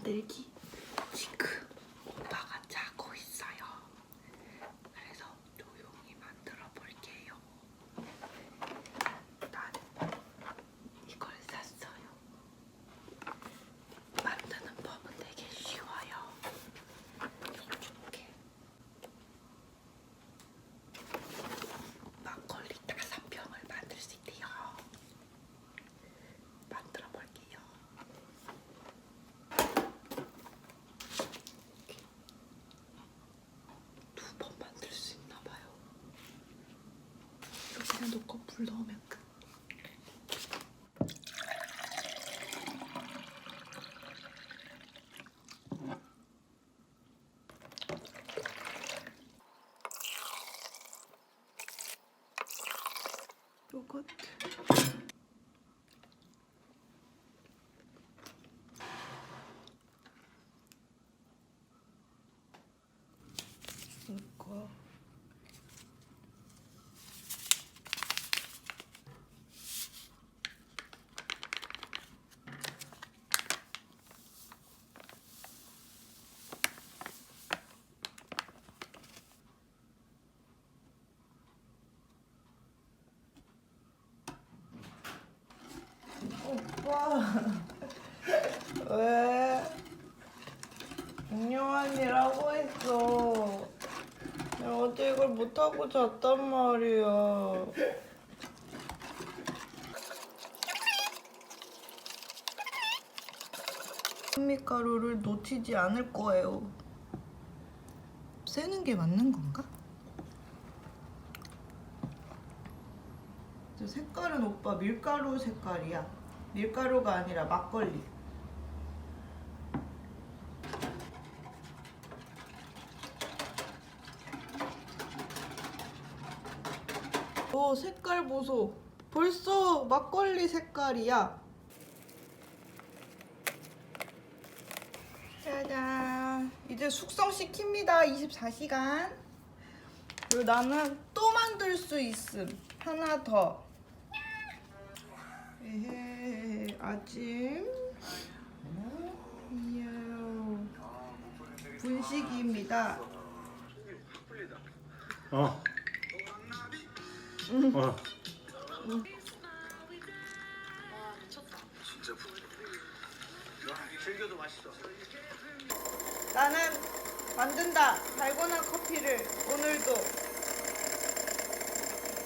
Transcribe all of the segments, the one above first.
막걸리 만들기. 지금 오빠가 자고 있어요. 그래서 조용히 만들어 볼게요. 나는 이걸 샀어요. 만드는 법은 되게 쉬워요. 이렇게 막걸리 다섯 병을 만들 수 있대요. 만들어 볼게요. 두 번 만들 수 있나 봐요. 이렇게 놓고 불 넣으면 끝. 요거트. 이거. 오빠 왜? 안녕한 일 하고 있어. 내가 어제 이걸 못하고 잤단 말이야. 현미가루를 놓치지 않을 거예요. 세는 게 맞는 건가? 저 색깔은 오빠 밀가루 색깔이야. 밀가루가 아니라 막걸리. 오 색깔 보소. 벌써 막걸리 색깔이야. 짜잔. 이제 숙성시킵니다. 24시간. 그리고 나는 또 만들 수 있음. 하나 더. 아침. 이야. 분식입니다. 어. 음. 어. 즐겨도 맛있어. 나는 만든다. 달고나 커피를 오늘도.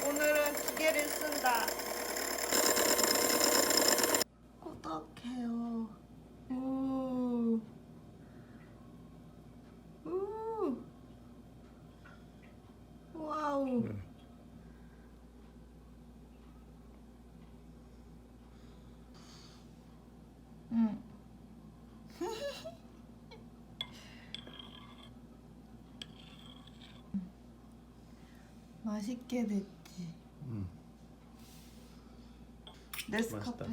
오늘은 기계를 쓴다. 꾸덕해요. 우. 우. 와우. 음. 응. 맛있게 됐지. 음. 네스카페. 맛있다.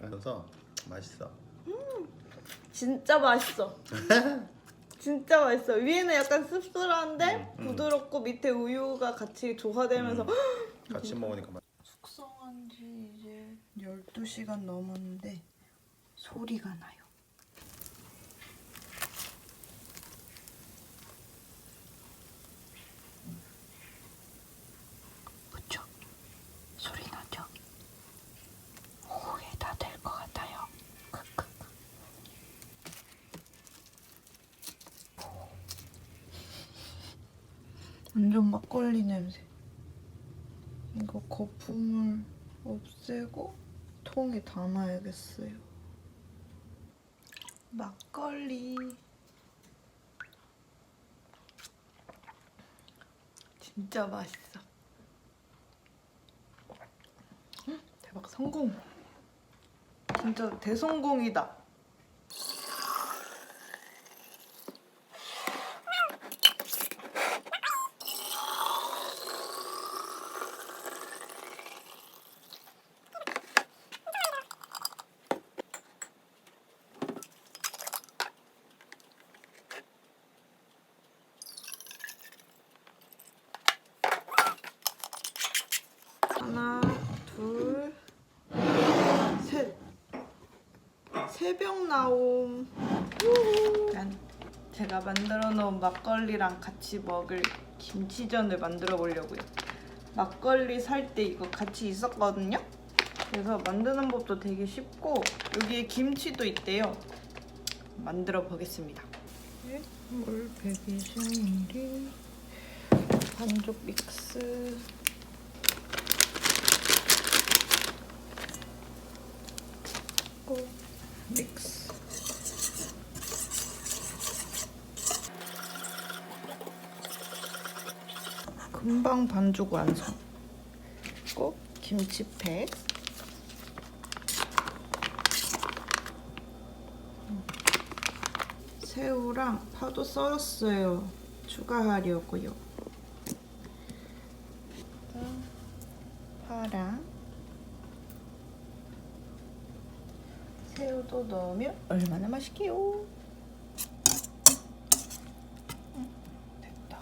그래서 맛있어. 진짜 맛있어. 진짜 맛있어. 위에는 약간 씁쓸한데 음, 음. 부드럽고 밑에 우유가 같이 조화되면서 음. 같이 먹으니까 맛. 숙성한 지 이제 12시간 넘었는데 소리가 나요. 그쵸? 소리 나죠? 오후에 다 될 것 같아요. 크크크. 완전 막걸리 냄새. 이거 거품을 없애고 통에 담아야겠어요. 막걸리. 진짜 맛있어. 음, 대박 성공. 진짜 대성공이다. 하나, 둘, 셋. 세 새벽 나옴. 난 제가 만들어 놓은 막걸리랑 같이 먹을 김치전을 만들어 보려고요. 막걸리 살 때 이거 같이 있었거든요. 그래서 만드는 법도 되게 쉽고 여기에 김치도 있대요. 만들어 보겠습니다. 물 120ml 반죽 믹스 고 믹스 금방 반죽 완성. 꼭 김치팩. 새우랑 파도 썰었어요. 추가하려고요. 파랑. 새우도 넣으면 얼마나 맛있게요 음, 됐다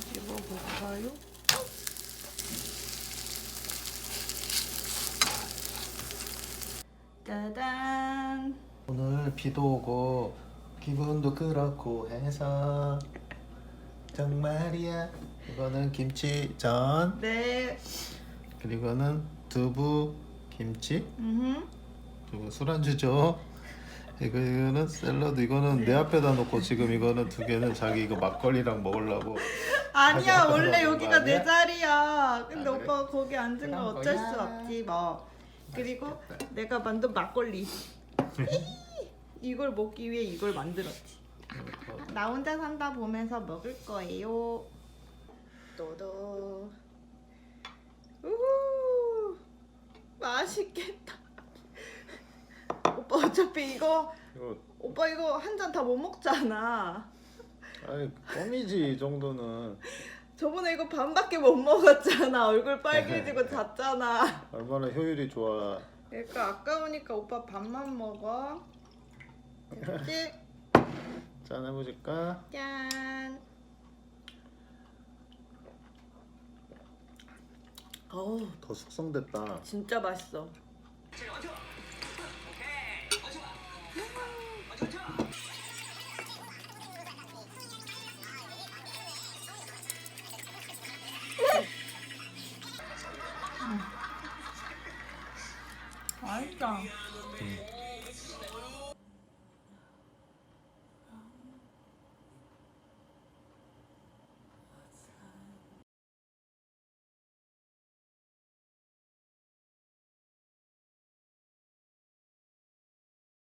뒤집어 볼까요? 짜잔 오늘 비도 오고 기분도 그렇고 해서 정말이야. 이거는 김치전. 네. 그리고는 두부 김치. 음. 그리고 술안주죠. 이거 이거는 샐러드. 이거는 내 앞에다 놓고 지금 이거는 두 개는 자기 이거 막걸리랑 먹으려고 아니야 가져왔다 원래 여기가 거내 아니야? 자리야 근데 아, 그래? 오빠가 거기 앉은 건 그런 어쩔 거야. 수 없지 뭐 그리고 맛있겠다. 내가 만든 막걸리 이걸 먹기 위해 이걸 만들었지 나 혼자 산다 보면서 먹을 거예요. 또도. 우후. 맛있겠다. 오빠 어차피 이거 이거 오빠 이거 한 잔 다 못 먹잖아. 아니 껌이지 이 정도는 저번에 이거 반밖에 못 먹었잖아. 얼굴 빨개지고 잤잖아. 얼마나 효율이 좋아 그러니까 아까우니까 오빠 반만 먹어. 됐지? 짠 해보실까? 짠. 어우 더 숙성됐다 진짜 맛있어.